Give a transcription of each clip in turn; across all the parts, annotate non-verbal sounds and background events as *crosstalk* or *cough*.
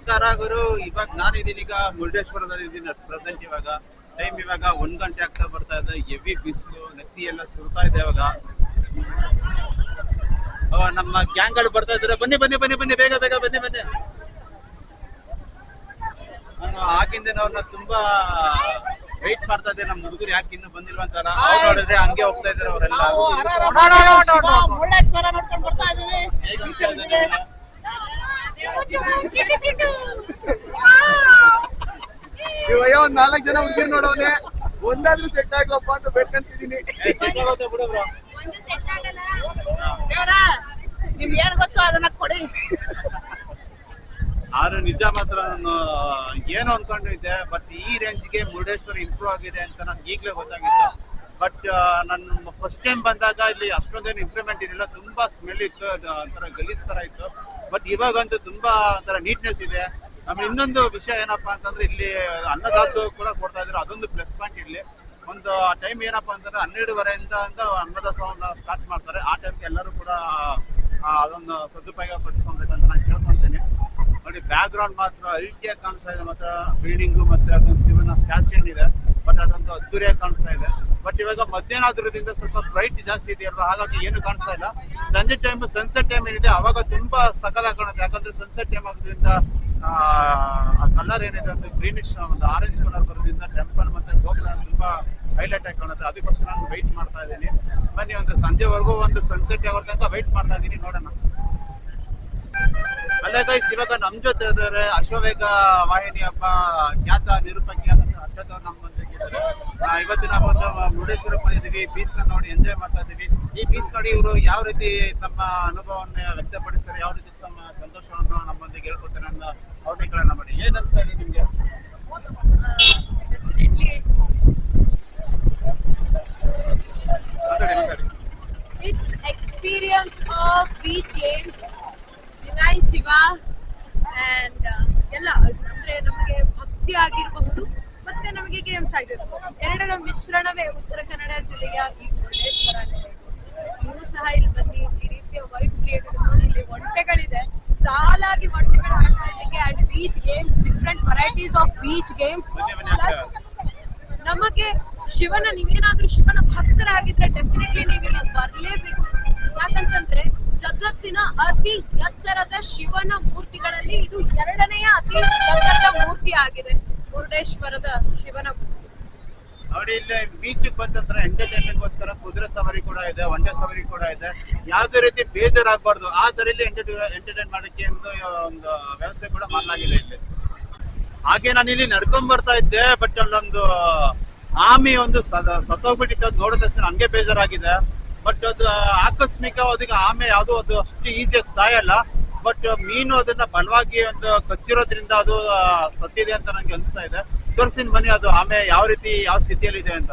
ನಮಸ್ಕಾರ ಗುರು. ಇವಾಗ ನಾನು ಇದೀನಿ ಈಗ ಮುರುಡೇಶ್ವರದಲ್ಲಿ ಇದ್ದೀನಿ ಪ್ರೆಸೆಂಟ್ ಇವಾಗ. ಟೈಮ್ ಇವಾಗ ಒಂದ್ ಗಂಟೆ ಆಗ್ತಾ ಬರ್ತಾ ಇದೆ. ಹೆವಿ ಬಿಸಿಲು ನೆತ್ತಿ ಎಲ್ಲ ಸುರ್ತಾ ಇದೆ ಇವಾಗ. ನಮ್ಮ ಗ್ಯಾಂಗ್ಗಳು ಬರ್ತಾ ಇದ್ದಾರೆ. ಬನ್ನಿ ಬನ್ನಿ ಬನ್ನಿ ಬನ್ನಿ ಬೇಗ ಬೇಗ ಬನ್ನಿ ಬನ್ನಿ. ನಾನು ಆಗಿಂದ ಅವ್ರನ್ನ ತುಂಬಾ ವೆಯ್ಟ್ ಮಾಡ್ತಾ ಇದ್ದೆ. ನಮ್ಮ ಹುಡುಗರು ಯಾಕೆ ಇನ್ನೂ ಬಂದಿಲ್ವ ಅಂತಾರ ಅವ್ರು ನೋಡಿದ್ರೆ ಹಂಗೆ ಹೋಗ್ತಾ ಇದಾರೆ ಅವರೆಲ್ಲ. *laughs* ಇವಾಗ ಒಂದ್ ನಾಲ್ಕು ಜನ ಹುಡುಗಿರ್ ನೋಡೋನೆ. ಒಂದಾದ್ರೂ ಸೆಟ್ ಆಗ್ಲಪ್ಪ ಅಂತ ಬೇಡ್ಕಂತಿದೀನಿ ನಿಮ್ಗೆ ಏನ್ ಗೊತ್ತು ಅದನ್ನ ಕೊಡಿ. ಆದ್ರೆ ನಿಜ ಮಾತ್ರ ನಾನು ಏನು ಅನ್ಕೊಂಡಿದ್ದೆ ಬಟ್ ಈ ರೇಂಜ್ಗೆ ಮುರುಡೇಶ್ವರ ಇಂಪ್ರೂವ್ ಆಗಿದೆ ಅಂತ ನನ್ಗೆ ಈಗಲೇ ಗೊತ್ತಾಗಿತ್ತು. ಬಟ್ ನಾನು ಫಸ್ಟ್ ಟೈಮ್ ಬಂದಾಗ ಇಲ್ಲಿ ಅಷ್ಟೊಂದೇನು ಇಂಪ್ರೂವ್ಮೆಂಟ್ ಇರಲಿಲ್ಲ ತುಂಬಾ ಸ್ಮೆಲ್ ಇತ್ತು. ಒಂಥರ ಗಲೀಜ್ ತರ ಇತ್ತು. ಬಟ್ ಇವಾಗಂತೂ ತುಂಬಾ ಒಂಥರ ನೀಟ್ನೆಸ್ ಇದೆ. ಆಮೇಲೆ ಇನ್ನೊಂದು ವಿಷಯ ಏನಪ್ಪಾ ಅಂತಂದ್ರೆ ಇಲ್ಲಿ ಅನ್ನದಾಸೋಹ ಕೂಡ ಕೊಡ್ತಾ ಇದ್ರು. ಅದೊಂದು ಪ್ಲಸ್ ಪಾಯಿಂಟ್ ಇಲ್ಲಿ. ಒಂದು ಟೈಮ್ ಏನಪ್ಪಾ ಅಂತಂದ್ರೆ ಹನ್ನೆರಡುವರೆಯಿಂದ ಅನ್ನದಾಸೋಹನ ಸ್ಟಾರ್ಟ್ ಮಾಡ್ತಾರೆ. ಆ ಟೈಮ್ಗೆ ಎಲ್ಲರೂ ಕೂಡ ಅದೊಂದು ಸದುಪಯೋಗ ಅಂತ ನಾನು ಕೇಳ್ಕೊಂತೇನೆ ನೋಡಿ ಬ್ಯಾಕ್ ಗ್ರೌಂಡ್ ಮಾತ್ರ ಅಲ್ಟಿಯಾಗಿ ಕಾಣಿಸ್ತಾ ಇದೆ ಮಾತ್ರ. ಬಿಲ್ಡಿಂಗು ಮತ್ತೆ ಅದೊಂದು ಶಿವನ ಸ್ಟ್ಯಾಚು ಏನಿದೆ. ಬಟ್ ಅದೊಂದು ಅದ್ದೂರಿಯಾಗಿ ಕಾಣಿಸ್ತಾ ಇದೆ. ಬಟ್ ಇವಾಗ ಮಧ್ಯಾಹ್ನ ಆದ್ರದಿಂದ ಸ್ವಲ್ಪ ಬ್ರೈಟ್ ಜಾಸ್ತಿ ಇದೆ ಅಲ್ವಾ? ಹಾಗಾಗಿ ಏನು ಕಾಣಿಸ್ತಾ ಇಲ್ಲ. ಸಂಜೆ ಟೈಮ್ ಸನ್ಸೆಟ್ ಟೈಮ್ ಏನಿದೆ, ಅವಾಗ ತುಂಬಾ ಸಕಲ ಕಾಣುತ್ತೆ. ಯಾಕಂದ್ರೆ ಸನ್ಸೆಟ್ ಟೈಮ್ ಆಗೋದ್ರಿಂದ, ಆ ಕಲರ್ ಏನಿದೆ ಒಂದು ಗ್ರೀನಿಶ್ ಒಂದು ಆರೆಂಜ್ ಕಲರ್ ಬರೋದ್ರಿಂದ ಟೆಂಪಲ್ ಮತ್ತೆ ಗೋಪುರ ತುಂಬಾ ಹೈಲೈಟ್ ಆಗಿ ಕಾಣುತ್ತೆ. ಅದಕ್ಕೋಸ್ಕರ ನಾನು ವೈಟ್ ಮಾಡ್ತಾ ಇದ್ದೀನಿ. ಬನ್ನಿ ಒಂದು ಸಂಜೆವರೆಗೂ ಒಂದು ಸನ್ಸೆಟ್ ಆಗೋ ತನಕ ವೈಟ್ ಮಾಡ್ತಾ ಇದ್ದೀನಿ, ನೋಡೋಣ. ಅಲ್ಲೇ ಗೈಸ್ ಇವಾಗ ನಮ್ ಜೊತೆ ಇದ್ದಾರೆ ಅಶ್ವವೇಗ ವಾಹಿನಿ ಹಬ್ಬ. ಖ್ಯಾತ ಅಶ್ವಥ್ ನಮ್ಮ ಜೊತೆ ಇವತ್ತು ನಾವು ಒಂದು ಮುರುಡೇಶ್ವರಕ್ಕೆ ಬಂದಿದ್ದೀವಿ ಬೀಚ್ ನೋಡಿ ಎಂಜಾಯ್ ಮಾಡ್ತಾ ಇದ್ದೀವಿ. ಈ ಬೀಚ್ ನೋಡಿ ಇವರು ಯಾವ ರೀತಿ ತಮ್ಮ ಅನುಭವವನ್ನು ವ್ಯಕ್ತಪಡಿಸ್ತಾರೆ ಯಾವ ರೀತಿ ತಮ್ಮ ಸಂತೋಷವನ್ನು ನಮ್ಮೊಂದಿಗೆ ಹೇಳ್ಕೊತಾರೆ ಅನ್ನೋ ಕೇಳೋಣ ಮಾಡಿ. ಏನ್ ಅನ್ಸ್ತಾ ಇದೆ ನಿಮ್ಗೆ? it's experience of beach games, Divine Shiva, and ಎಲ್ಲ. ಅಂದ್ರೆ ನಮಗೆ ಭಕ್ತಿ ಆಗಿರಬಹುದು. ಮತ್ತೆ ನಮಗೆ ಗೇಮ್ಸ್ ಆಗಿರ್ಬೋದು ಎರಡರ ಮಿಶ್ರಣವೇ ಉತ್ತರ ಕನ್ನಡ ಜಿಲ್ಲೆಯ ಈ ಮುರುಡೇಶ್ವರ ನೀವು ಸಹ ಇಲ್ಲಿ ಬನ್ನಿ. ಈ ರೀತಿಯ ವೈಟ್ ಕ್ರಿಯೇಟ್ ಇಲ್ಲಿ ಒಂಟೆಗಳಿದೆ. ಸಾಲಾಗಿ ಒಂಟೆಗಳು ಆಟ ಆಡ್ಲಿಕ್ಕೆ and beach games different varieties of beach games ನಮಗೆ ಶಿವನ, ನೀವೇನಾದ್ರೂ ಶಿವನ ಭಕ್ತರಾಗಿದ್ರೆ ಡೆಫಿನೆಟ್ಲಿ ನೀವು ಇಲ್ಲಿ ಬರ್ಲೇಬೇಕು. ಯಾಕಂತಂದ್ರೆ ಜಗತ್ತಿನ ಅತಿ ಎತ್ತರದ ಶಿವನ ಮೂರ್ತಿಗಳಲ್ಲಿ ಇದು ಎರಡನೆಯ ಅತಿ ಎತ್ತರದ ಮೂರ್ತಿ ಆಗಿದೆ ಮುರುಡೇಶ್ವರದ ಶಿವನ. ನೋಡಿ, ಇಲ್ಲಿ ಬೀಚ್ ಬಂದ್ರ ನಂತರ ಎಂಟರ್ಟೈನ್ಮೆಂಟ್ ಗೋಸ್ಕರ ಕುದುರೆ ಸವಾರಿ ಕೂಡ ಇದೆ ಒಂಟೆ ಸವಾರಿ ಕೂಡ ಇದೆ. ಯಾವುದೇ ರೀತಿ ಬೇಜಾರಾಗಬಾರ್ದು. ಆ ತರಲ್ಲಿ ಎಂಟರ್ಟೈನ್ ಮಾಡಕ್ಕೆ ಒಂದು ವ್ಯವಸ್ಥೆ ಕೂಡ ಮಾಡಲಾಗಿದೆ ಇಲ್ಲಿ. ಹಾಗೆ ನಾನು ಇಲ್ಲಿ ನಡ್ಕೊಂಡ್ ಬರ್ತಾ ಇದ್ದೆ ಬಟ್ ಅಲ್ಲೊಂದು ಆಮಿ ಒಂದು ಸತ್ತೋಗ್ಬಿಟ್ಟಿತ್ತು. ಅದು ನೋಡಿದ ತಕ್ಷಣ ಹಂಗೆ ಬೇಜಾರಾಗಿದೆ. ಬಟ್ ಅದು ಆಕಸ್ಮಿಕ ಅದಕ್ಕೆ ಆಮೆ ಯಾವುದು, ಅದು ಅಷ್ಟು ಈಸಿಯಾಗಿ ಸಾಯಲ್ಲ. ಬಟ್ ಮೀನು ಅದನ್ನ ಬಲವಾಗಿ ಒಂದು ಕಚ್ಚಿರೋದ್ರಿಂದ ಅದು ಸತ್ತಿದೆ ಅಂತ ನನಗೆ ಅನಿಸ್ತಾ ಇದೆ. ತೋರಿಸ್ತೀನಿ ಬನ್ನಿ, ಅದು ಆಮೆ ಯಾವ ರೀತಿ, ಯಾವ ಸ್ಥಿತಿಯಲ್ಲಿ ಇದೆ ಅಂತ.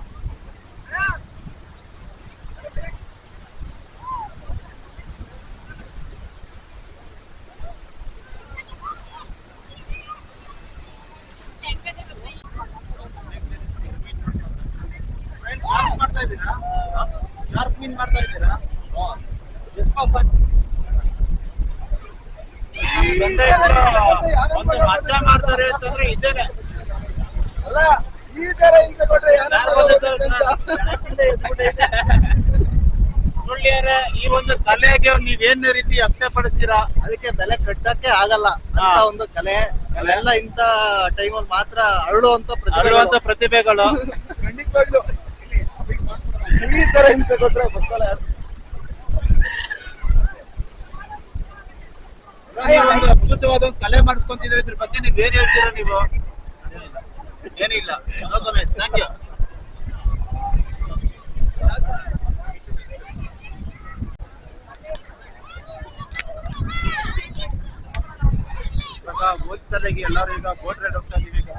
ಮಾಡ್ತಾ ಇದ್ದೀರಾ? ಮಾಡ್ತಾ ಇದ್ದೀರಾ? ತಂದೆ ಇದ್ರು, ಒಂದು ಮಜಾ ಮಾಡ್ತಾರೆ ಅಂತಂದ್ರೆ ಇದೇನೆ ಅಲ್ಲ ಈ ತರ ಕೊಟ್ರೆ ಸುಳ್ಳಿಯರೇ ಒಂದು ಕಲೆಗೆ ನೀವೇನ್ ರೀತಿ ವ್ಯಕ್ತಪಡಿಸ್ತೀರಾ? ಅದಕ್ಕೆ ಬೆಲೆ ಕಟ್ಟಕ್ಕೆ ಆಗಲ್ಲ. ಅಂತ ಒಂದು ಕಲೆ. ಅವೆಲ್ಲ ಇಂತ ಟೈಮಲ್ಲಿ ಮಾತ್ರ ಅರಳುವಂತ ಪ್ರತಿಭೆಗಳು. *laughs* ಖಂಡಿತವಾಗ್ಲು. ಈ ತರ ಹಿಂಸೆ ಕೊಟ್ರೆ ಗೊತ್ತಲ್ಲ ಯಾರು? ಅದ್ಭುತವಾದ ಒಂದು ಕಲೆ ಮಾಡಿಸ್ಕೊಂತಿದ್ರೆ ಇದ್ರ ಬಗ್ಗೆ ನೀವು? ಏನ್ ಹೇಳ್ತೀರಾ ನೀವು ಏನಿಲ್ಲ ನೋ ಕಮೆಂಟ್ಸ್ ಥ್ಯಾಂಕ್ ಯು ಇವಾಗ ಸಲಿಗೆ ಎಲ್ಲರೂ ಈಗ ಬೋಟ್ ರೈಡ್ ಹೋಗ್ತಾ ಇದೀವಿ ಈಗ.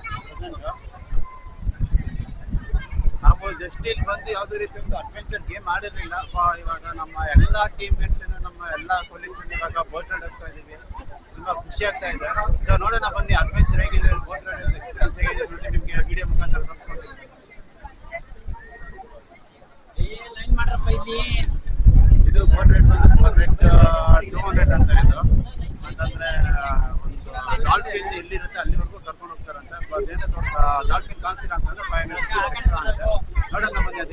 ಜಸ್ಟ್ ಇಲ್ಲಿ ಬಂದು ಯಾವುದೇ ರೀತಿ ಒಂದು ಅಡ್ವೆಂಚರ್ ಗೇಮ್ ಆಡಿರಲಿಲ್ಲ ಇವಾಗ ನಮ್ಮ ಎಲ್ಲಾ ಟೀಮ್ ಮೇಟ್ಸ್ ನಮ್ಮ ಎಲ್ಲಾ ಕೊಲೀಗ್ಸ್ ಇವಾಗ ಬೋಟ್ ರೈಡ್ ಹೋಗ್ತಾ ಇದೀವಿ ತುಂಬಾ ಖುಷಿ ಆಗ್ತಾ ಇದೆ. ಸೊ ನೋಡೋಣ, ಬನ್ನಿ ಅಡ್ವೆಂಚರ್ ಹೇಗಿದೆ ಬೋಟ್ ರೈಡ್ ಎಕ್ಸ್ಪೀರಿಯನ್ಸ್ ಹೇಗಿದೆ ನೋಡಿ ನಿಮ್ಗೆ ವಿಡಿಯೋ ಮುಖಾಂತರ ತೋರಿಸ್ಕೊಡ್ತೀನಿ. ಇದು ಬೋಟ್ ರೈಡ್ ಬಂದು ಬೋಟ್ ಟೂ ಹಂಡ್ರೆಡ್ ಅಂತ ಇದು. ಅಂತಂದ್ರೆ ಒಂದು ಡಾಲ್ಫಿನ್ ಎಲ್ಲಿರುತ್ತೆ, ಅಲ್ಲಿವರೆಗೂ ಕರ್ಕೊಂಡು ಹೋಗ್ತಾರಂತೆ. ಡಾಲ್ಫಿನ್ ಕಾಣಿಸಿಲ್ಲ ಅಂತಂದ್ರೆ ಫೈವ್ ಹಂಡ್ರೆಡ್ ಎಕ್ಸ್ಟ್ರಾ ಅಂತೆ ನೋಡೋಣ ಬನ್ನಿ ಅದೇನು ಹೇಳಿದಾರೆ ಅಂತ ನಾವು ಸ್ವಲ್ಪ experience ಮಾಡೋಣ.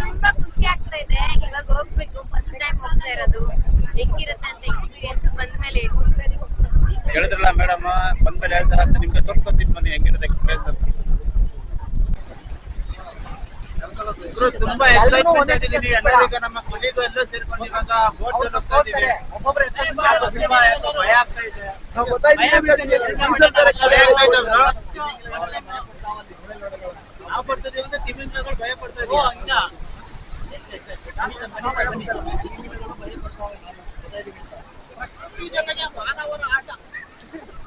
ತುಂಬಾ ಖುಷಿ ಆಗ್ತಾ ಇದೆ. ಇವಾಗ ಹೋಗ್ಬೇಕು. ಫಸ್ಟ್ ಟೈಮ್ ಹೋಗ್ತಾ ಇರೋದು. ಹೆಂಗಿರುತ್ತೆ ಅಂತ ಎಕ್ಸ್ಪೀರಿಯನ್ಸ್ ಬಂದ್ಮೇಲೆ ಹೇಳಿದ್ರಲ್ಲ ಮೇಡಮ್ ಬಂದ್ಮೇಲೆ ಹೇಳ್ತಾರ ಅಂತ ನಿಮ್ಗೆ ತೋರ್ಸ್ಕೊತೀನಿ ಬನ್ನಿ ಹೆಂಗಿರುತ್ತೆ ಎಕ್ಸ್ಪೀರಿಯನ್ಸ್ ಅಂತ. ತುಂಬಾ ಎಕ್ಸೈಟ್ಮೆಂಟ್ ಆಗಿದ್ದೀನಿ ಎಲ್ಲರೂ ನಮ್ಮ ಕೊಲಿಗೂ ಎಲ್ಲ ಸೇರ್ಕೊಂಡು ಇವಾಗ ಬೋಟ್ ಹೋಗ್ತಾ ಇದೀವಿ ತುಂಬಾ ಯಾಕೋ ಭಯ ಆಗ್ತಾ ಇದೆ.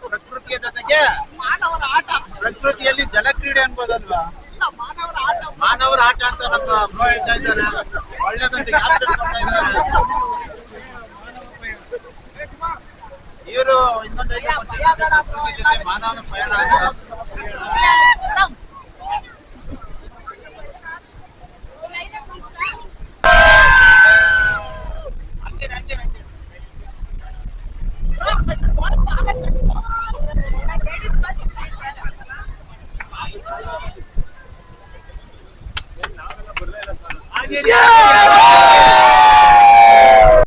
ಪ್ರಕೃತಿಯ ಜೊತೆಗೆ ಮಾನವರ ಆಟ. ಪ್ರಕೃತಿಯಲ್ಲಿ ಜಲಕ್ರೀಡೆ ಅನ್ಬೋದಲ್ವಾ? ಇಲ್ಲ ಮಾನವರ ಆಟ. ಮಾನವರ ಆಟ ಅಂತ ನಮ್ಮ ಹೇಳ್ತಾ ಇದ್ದಾರೆ. ಒಳ್ಳೇದಂತ ಕ್ಯಾಪ್ಷನ್ ಕೊಡ್ತಾ ಇದ್ದಾರೆ ಇವರು ಇನ್ನೊಂದು ಮಾನವನ ಪಯಣ